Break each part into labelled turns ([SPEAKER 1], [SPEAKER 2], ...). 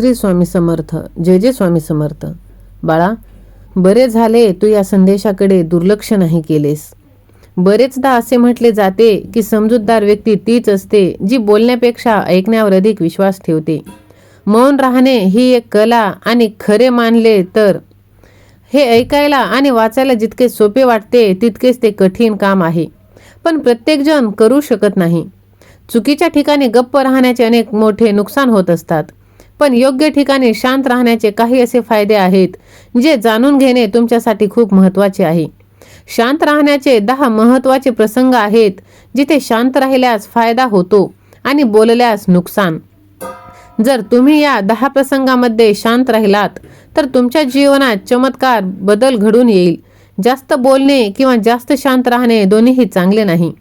[SPEAKER 1] श्री स्वामी समर्थ जय जय स्वामी समर्थ. बाळा बरे झाले तू या संदेशाकडे दुर्लक्ष नाही केलेस. बरेचदा असे म्हटले जाते की समजूतदार व्यक्ती तीच असते जी बोलण्यापेक्षा ऐकण्यावर अधिक विश्वास ठेवते. मौन राहणे ही एक कला आणि खरे मानले तर हे ऐकायला आणि वाचायला जितके सोपे वाटते तितकेच ते कठीण काम आहे. पण प्रत्येकजण करू शकत नाही. चुकीच्या ठिकाणी गप्प राहण्याचे अनेक मोठे नुकसान होत असतात. पण योग्य ठिकाणी शांत राहण्याचे काही असे फायदे आहेत जे जाणून घेणे तुमच्यासाठी खूप महत्त्वाचे आहे. शांत राहण्याचे दहा महत्त्वाचे प्रसंग आहेत जिथे शांत राहिल्यास फायदा होतो आणि बोलल्यास नुकसान. जर तुम्ही या दहा प्रसंगामध्ये शांत राहिलात तर तुमच्या जीवनात चमत्कार बदल घडून येईल. जास्त बोलणे किंवा जास्त शांत राहणे दोन्हीही चांगले नाही.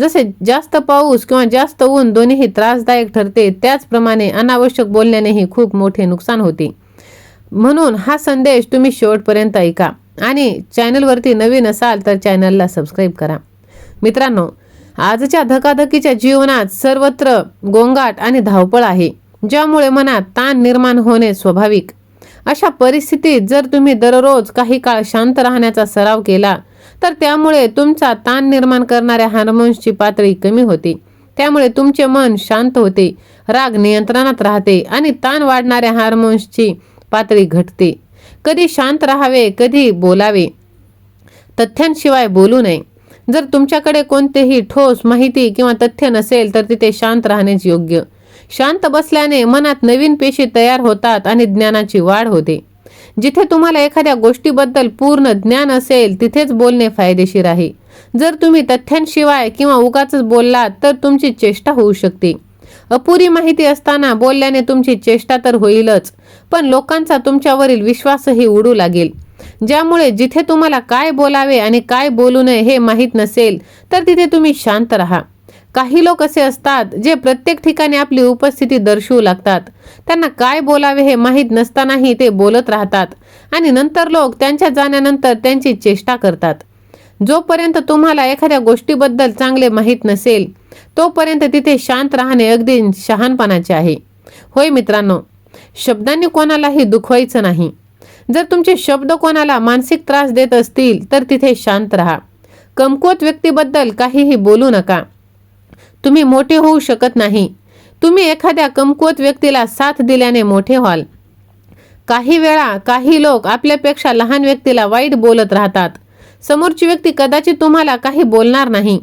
[SPEAKER 1] जसे जास्त पाऊस किंवा जास्त ऊन दोन्हीही त्रासदायक ठरते त्याचप्रमाणे अनावश्यक बोलण्यानेही खूप मोठे नुकसान होते. म्हणून हा संदेश तुम्ही शेवटपर्यंत ऐका आणि चॅनलवरती नवीन असाल तर चॅनलला सबस्क्राईब करा. मित्रांनो आजच्या धकाधकीच्या जीवनात सर्वत्र गोंगाट आणि धावपळ आहे ज्यामुळे मनात ताण निर्माण होणे स्वाभाविक. अशा परिस्थितीत जर तुम्ही दररोज काही काळ शांत राहण्याचा सराव केला तर त्यामुळे तुमचा ताण निर्माण करणाऱ्या हार्मोन्सची पातळी कमी होते. त्यामुळे तुमचे मन शांत होते राग नियंत्रणात राहते आणि ताण वाढणाऱ्या हार्मोन्सची पातळी घटते. कधी शांत राहावे कधी बोलावे. तथ्यांशिवाय बोलू नये. जर तुमच्याकडे कोणतेही ठोस माहिती किंवा तथ्य नसेल तर तिथे शांत राहणेच योग्य. शांत बसल्याने मनात नवीन पेशी तयार होतात आणि ज्ञानाची वाढ होते. जिथे तुम्हाला एखाद्या गोष्टीबद्दल पूर्ण ज्ञान असेल तिथेच बोलणे फायदेशीर आहे. जर तुम्ही तथ्यांशिवाय किंवा उगाच बोललात तर तुमची चेष्टा होऊ शकते. अपुरी माहिती असताना बोलल्याने तुमची चेष्टा तर होईलच पण लोकांचा तुमच्यावरील विश्वासही उडू लागेल. ज्यामुळे जिथे तुम्हाला काय बोलावे आणि काय बोलू नये हे माहीत नसेल तर तिथे तुम्ही शांत राहा. काही लोक असे असतात जे प्रत्येक ठिकाणी आपली उपस्थिती दर्शवू लागतात. त्यांना काय बोलावे हे माहीत नसतानाही ते बोलत राहतात आणि नंतर लोक त्यांच्या जाण्यानंतर त्यांची चेष्टा करतात. जोपर्यंत तुम्हाला एखाद्या गोष्टीबद्दल चांगले माहीत नसेल तोपर्यंत तिथे शांत राहणे अगदी शहाणपणाचे आहे. होय मित्रांनो शब्दांनी कोणालाही दुखवायचं नाही. जर तुमचे शब्द कोणाला मानसिक त्रास देत असतील तर तिथे शांत राहा. कमकुवत व्यक्तीबद्दल काहीही बोलू नका. तुम्ही मोठे होऊ शकत नाही. तुम्ही एखाद्या कमकुवत व्यक्तीला साथ दिल्याने मोठे व्हाल. काही वेळा काही लोक आपल्यापेक्षा लहान व्यक्तीला वाईट बोलत राहतात. समोरची व्यक्ती कदाचित तुम्हाला काही बोलणार नाही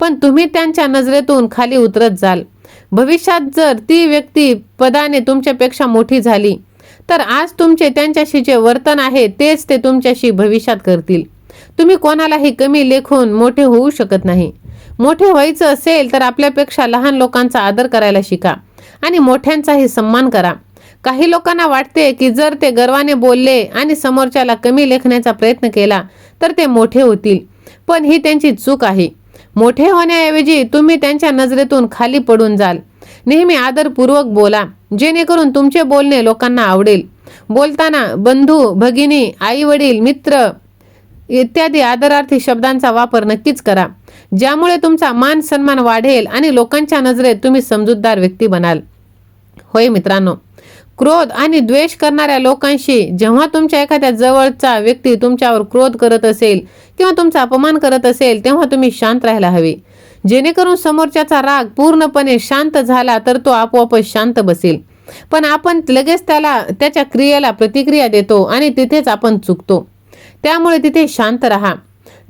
[SPEAKER 1] पण तुम्ही त्यांच्या नजरेतून खाली उतरत जाल. भविष्यात जर ती व्यक्ती पदाने तुमच्यापेक्षा मोठी झाली तर आज तुमचे त्यांच्याशी जे वर्तन आहे तेच ते तुमच्याशी भविष्यात करतील. तुम्ही कोणालाही कमी लेखून मोठे होऊ शकत नाही. मोठे व्हायचं असेल तर आपल्यापेक्षा लहान लोकांचा आदर करायला शिका आणि मोठ्यांचाही सन्मान करा. काही लोकांना वाटते की जर ते गर्वाने बोलले आणि समोरच्याला कमी लेखण्याचा प्रयत्न केला तर ते मोठे होतील. पण ही त्यांची चूक आहे. मोठे होण्याऐवजी तुम्ही त्यांच्या नजरेतून खाली पडून जाल. नेहमी आदरपूर्वक बोला जेणेकरून तुमचे बोलणे लोकांना आवडेल. बोलताना बंधू भगिनी आई वडील मित्र इत्यादी आदरार्थी शब्दांचा वापर नक्कीच करा. ज्यामुळे तुमचा मान सन्मान वाढेल आणि लोकांच्या नजरेत तुम्ही समजूतदार व्यक्ती बनाल. होय मित्रांनो क्रोध आणि द्वेष करणाऱ्या लोकांशी जेव्हा तुमच्या एखाद्या जवळचा व्यक्ती तुमच्यावर क्रोध करत असेल किंवा तुमचा अपमान करत असेल तेव्हा तुम्ही शांत राहायला हवे. जेणेकरून समोरच्याचा राग पूर्णपणे शांत झाला तर तो आपोआपच शांत बसेल. पण आपण लगेच त्याला त्याच्या क्रियेला प्रतिक्रिया देतो आणि तिथेच आपण चुकतो. त्यामुळे तिथे शांत राहा.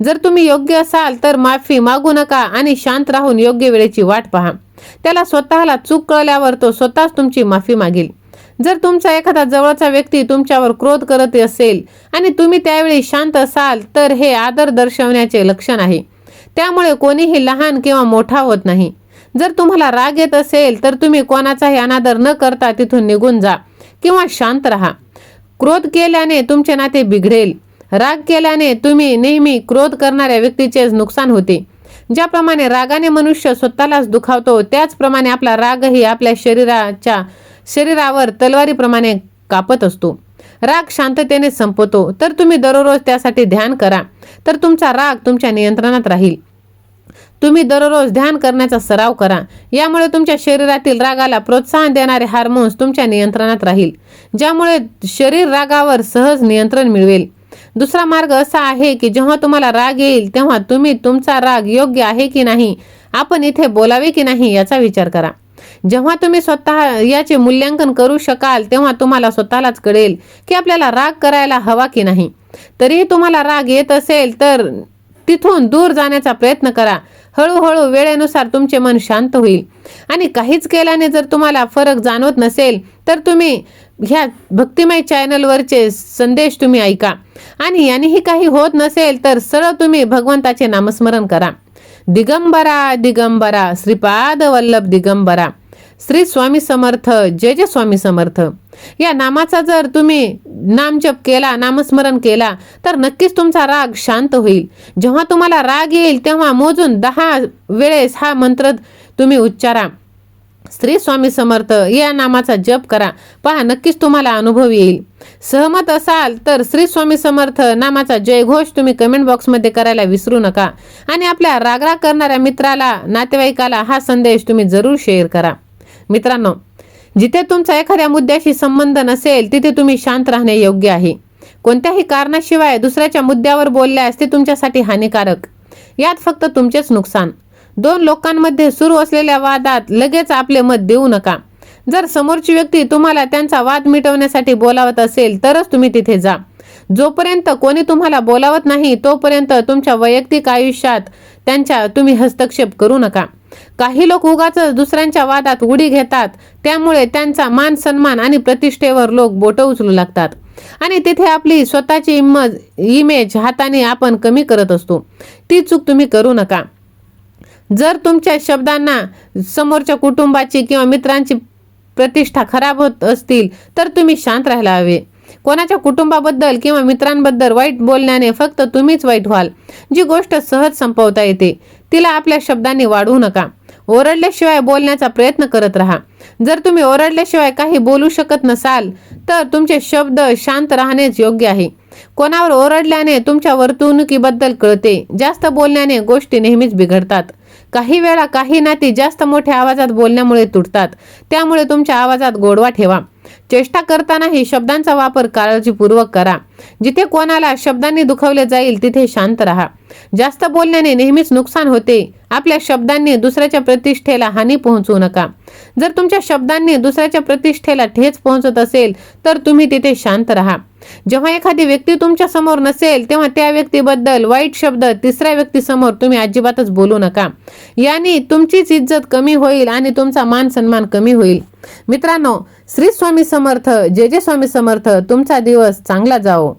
[SPEAKER 1] जर तुम्ही योग्य असाल तर माफी मागू नका आणि शांत राहून योग्य वेळेची वाट पहा. त्याला स्वतःला चूक कळल्यावर तो स्वतःच तुमची माफी मागेल. जर तुमचा एखादा जवळचा व्यक्ती तुमच्यावर क्रोध करत असेल आणि तुम्ही त्यावेळी शांत असाल तर हे आदर दर्शवण्याचे लक्षण आहे. त्यामुळे कोणीही लहान किंवा मोठा होत नाही. जर तुम्हाला राग येत असेल तर तुम्ही कोणाचाही अनादर न करता तिथून निघून जा किंवा शांत राहा. क्रोध केल्याने तुमचे नाते बिघडेल. राग केल्याने तुम्ही नेहमी क्रोध करणाऱ्या व्यक्तीचेच नुकसान होते. ज्याप्रमाणे रागाने मनुष्य स्वतःलाच दुखावतो त्याचप्रमाणे आपला रागही आपल्या शरीराच्या शरीरावर तलवारीप्रमाणे कापत असतो. राग शांततेने संपवतो तर तुम्ही दररोज त्यासाठी ध्यान करा. तर तुमचा राग तुमच्या नियंत्रणात राहील. तुम्ही दररोज ध्यान करण्याचा सराव करा. यामुळे तुमच्या शरीरातील रागाला प्रोत्साहन देणारे हार्मोन्स तुमच्या नियंत्रणात राहील. ज्यामुळे शरीर रागावर सहज नियंत्रण मिळवेल. दुसरा मार्ग असा आहे की जेव्हा तुम्हाला राग येईल तेव्हा तुम्ही तुमचा राग योग्य आहे की नाही आपण इथे बोलावे की नाही याचा विचार करा. जेव्हा तुम्ही स्वतः याचे मूल्यांकन करू शकाल तेव्हा तुम्हाला स्वतःलाच कळेल की आपल्याला राग करायला हवा की नाही. तरीही तुम्हाला राग येत असेल तर तिथून दूर जाण्याचा प्रयत्न करा. हळूहळू वेळेनुसार तुमचे मन शांत होईल. आणि काहीच केल्याने जर तुम्हाला फरक जाणवत नसेल तर तुम्ही ह्या भक्तिमय चॅनलवरचे संदेश तुम्ही ऐका. आणि यानेही काही होत नसेल तर सरळ तुम्ही भगवंताचे नामस्मरण करा. दिगंबरा दिगंबरा श्रीपाद वल्लभ दिगंबरा. श्री स्वामी समर्थ जय जय स्वामी समर्थ. या नामाचा जर तुम्ही नामजप केला नामस्मरण केला तर नक्कीच तुमचा राग शांत होईल. जेव्हा तुम्हाला राग येईल तेव्हा मोजून दहा वेळेस हा मंत्र तुम्ही उच्चारा. श्री स्वामी समर्थ या नामाचा जप करा. पहा नक्कीच तुम्हाला अनुभव येईल. सहमत असाल तर श्री स्वामी समर्थ नामाचा जयघोष तुम्ही कमेंट बॉक्समध्ये करायला विसरू नका. आणि आपल्या रागराग करणाऱ्या मित्राला नातेवाईकाला हा संदेश तुम्ही जरूर शेअर करा. मित्रांनो जिथे तुमचा एखाद्या मुद्द्याशी संबंध नसेल तिथे तुम्ही शांत राहणे योग्य आहे. कोणत्याही कारणाशिवाय दुसऱ्याच्या मुद्द्यावर बोलल्यास ते तुमच्यासाठी हानिकारक. यात फक्त तुमचेच नुकसान. दोन लोकांमध्ये सुरू असलेल्या वादात लगेच आपले मत देऊ नका. जर समोरची व्यक्ती तुम्हाला त्यांचा वाद मिटवण्यासाठी बोलावत असेल तरच तुम्ही तिथे जा. जोपर्यंत कोणी तुम्हाला बोलावत नाही तोपर्यंत तुमच्या वैयक्तिक आयुष्यात त्यांच्या तुम्ही हस्तक्षेप करू नका. काही लोक उगाच दुसऱ्यांच्या वादात उडी घेतात त्यामुळे त्यांचा मान सन्मान आणि प्रतिष्ठेवर लोक बोटं उचलू लागतात. आणि तिथे आपली स्वतःची इमेज हाताने आपण कमी करत असतो. ती चूक तुम्ही करू नका. जर तुमच्या शब्दांना समोरच्या कुटुंबाची किंवा मित्रांची प्रतिष्ठा खराब होत असतील तर तुम्ही शांत राहायला हवे. कोणाच्या कुटुंबाबद्दल किंवा मित्रांबद्दल वाईट बोलण्याने फक्त तुम्हीच वाईट व्हाल. जी गोष्ट सहज संपवता येते तिला आपल्या शब्दांनी वाढवू नका. ओरडल्याशिवाय बोलण्याचा प्रयत्न करत राहा. जर तुम्ही ओरडल्याशिवाय काही बोलू शकत नसाल तर तुमचे शब्द शांत राहणेच योग्य आहे. कोणावर ओरडल्याने तुमच्या वर्तणुकीबद्दल कळते. जास्त बोलण्याने गोष्टी नेहमीच बिघडतात. काही वेळा काही नाती जास्त मोठ्या आवाजात बोलण्यामुळे तुटतात. त्यामुळे तुमच्या आवाजात गोडवा ठेवा. चेष्टा करतानाही शब्दांचा वापर काळजीपूर्वक करा. जिथे कोणाला शब्दांनी दुखवले जाईल तिथे शांत राहा. जास्त बोलण्याने नेहमीच नुकसान होते. आपल्या शब्दांनी दुसऱ्याच्या प्रतिष्ठेला हानी पोहोचवू नका. जर तुमच्या शब्दांनी दुसऱ्याच्या प्रतिष्ठेला ठेच पोहोचत असेल तर तुम्ही तिथे शांत राहा. जेव्हा एखादी व्यक्ती तुमच्यासमोर नसेल तेव्हा त्या व्यक्तीबद्दल वाईट शब्द तिसऱ्या व्यक्तीसमोर तुम्ही अजिबातच बोलू नका. याने तुमचीच इज्जत कमी होईल आणि तुमचा मान सन्मान कमी होईल. मित्रांनो श्री स्वामी समर्थ जे जे स्वामी समर्थ तुमचा दिवस चांगला जाओ